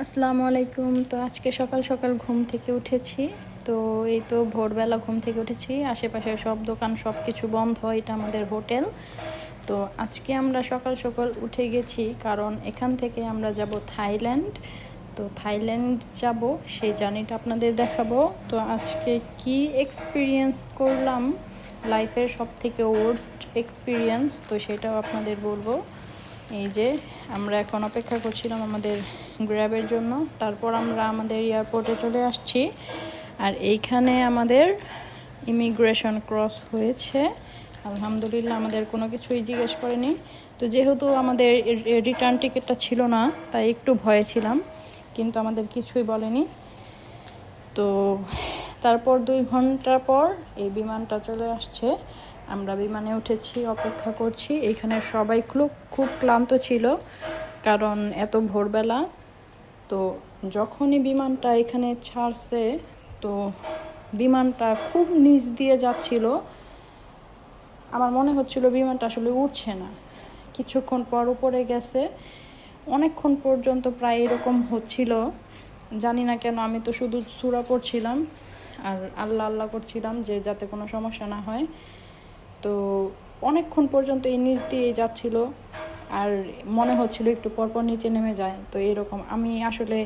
আসসালামু আলাইকুম। তো আজকে সকাল সকাল ঘুম থেকে উঠেছি। তো এই তো ভোরবেলা ঘুম থেকে উঠেছি। আশেপাশে সব দোকান সব কিছু বন্ধ হয় এটা আমাদের হোটেল। তো আজকে আমরা সকাল সকাল উঠে গেছি, কারণ এখান থেকে আমরা যাব থাইল্যান্ড। তো থাইল্যান্ড যাব, সেই জার্নিটা আপনাদের দেখাবো। তো আজকে কি এক্সপিরিয়েন্স করলাম? লাইফের সব থেকে ওয়ার্স্ট এক্সপিরিয়েন্স তো সেটাও আপনাদের বলব। এই যে আমরা এখন অপেক্ষা করছিলাম আমাদের গ্র্যাবের জন্য। তারপর আমরা আমাদের এয়ারপোর্টে চলে আসছি। আর এইখানে আমাদের ইমিগ্রেশন ক্রস হয়েছে। আলহামদুলিল্লাহ আমাদের কোনো কিছুই জিজ্ঞেস করেনি। তো যেহেতু আমাদের রিটার্ন টিকিটটা ছিল না, তাই একটু ভয়ে ছিলাম। কিন্তু আমাদের কিছুই বলেনি। তো তারপর দুই ঘণ্টা পর এই বিমানটা চলে আসছে। আমরা বিমানে উঠেছি, অপেক্ষা করছি। এখানে সবাই খুব খুব ক্লান্ত ছিল, কারণ এত ভোরবেলা। তো যখনই বিমানটা এখানে ছাড়ছে, তো বিমানটা খুব নিচ দিয়ে যাচ্ছিল। আমার মনে হচ্ছিল বিমানটা আসলে উঠছে না। কিছুক্ষণ পর উপরে গেছে। অনেকক্ষণ পর্যন্ত প্রায় এরকম হচ্ছিল। জানি না কেন, আমি তো শুধু সুরা পড়ছিলাম, আর আল্লাহ আল্লাহ করছিলাম যে যাতে কোনো সমস্যা না হয়। তো অনেকক্ষণ পর্যন্ত এই নিচ দিয়ে যাচ্ছিল আর মনে হচ্ছিল একটু পরপর নিচে নেমে যায়। তো এরকম আমি আসলে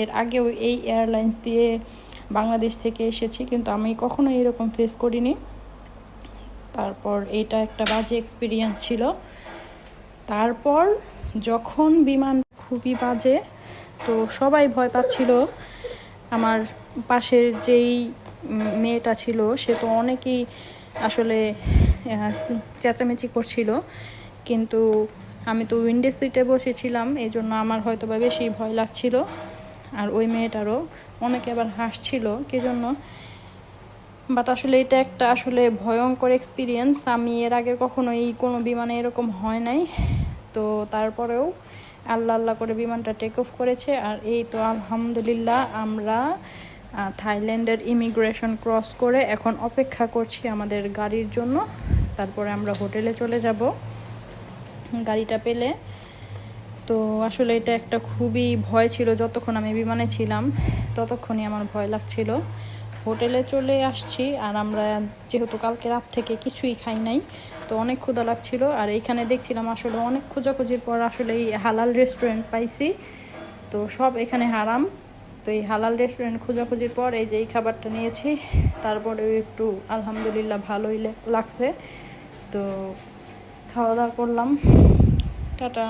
এর আগেও এই এয়ারলাইন্স দিয়ে বাংলাদেশ থেকে এসেছি, কিন্তু আমি কখনো এরকম ফেস করিনি। তারপর এটা একটা বাজে এক্সপিরিয়েন্স ছিল। তারপর যখন বিমান খুবই বাজে, তো সবাই ভয় পাচ্ছিল। আমার পাশের যেই মেয়েটা ছিল, সে তো অনেকেই আসলে চেঁচামেচি করছিল। কিন্তু আমি তো উইন্ডো সিটে বসেছিলাম এই জন্য আমার হয়তো বা বেশি ভয় লাগছিল। আর ওই মেয়েটারও অনেকে আবার হাসছিল, কি জন্য? বাট আসলে এটা একটা আসলে ভয়ঙ্কর এক্সপিরিয়েন্স আমি এর আগে কখনো এই কোনো বিমানে এরকম হয় নাই। তো তারপরেও আল্লাহ আল্লাহ করে বিমানটা টেক অফ করেছে। আর এই তো আলহামদুলিল্লাহ আমরা থাইল্যান্ডের ইমিগ্রেশন ক্রস করে এখন অপেক্ষা করছি আমাদের গাড়ির জন্য। তারপরে আমরা হোটেলে চলে যাব। গাড়িটা পেলে। তো আসলে এটা একটা খুবই ভয় ছিল যতক্ষণ আমি বিমানে ছিলাম, ততক্ষণই আমার ভয় লাগছিল। হোটেলে চলে আসছি আর আমরা যেহেতু কালকে রাত থেকে কিছুই খাই নাই, তো অনেক ক্ষুধা লাগছিল। আর এইখানে দেখছিলাম আসলে অনেক খোঁজাখুঁজির পর আসলে এই হালাল রেস্টুরেন্ট পাইছি। তো সব এখানে হারাম। তো এই হালাল রেস্টুরেন্ট খোঁজাখুঁজির পর এই যে এই খাবারটা নিয়েছি, তারপরেও একটু আলহামদুলিল্লাহ ভালোই লাগছে। তো খাওয়া দাওয়া করলাম। টাটা।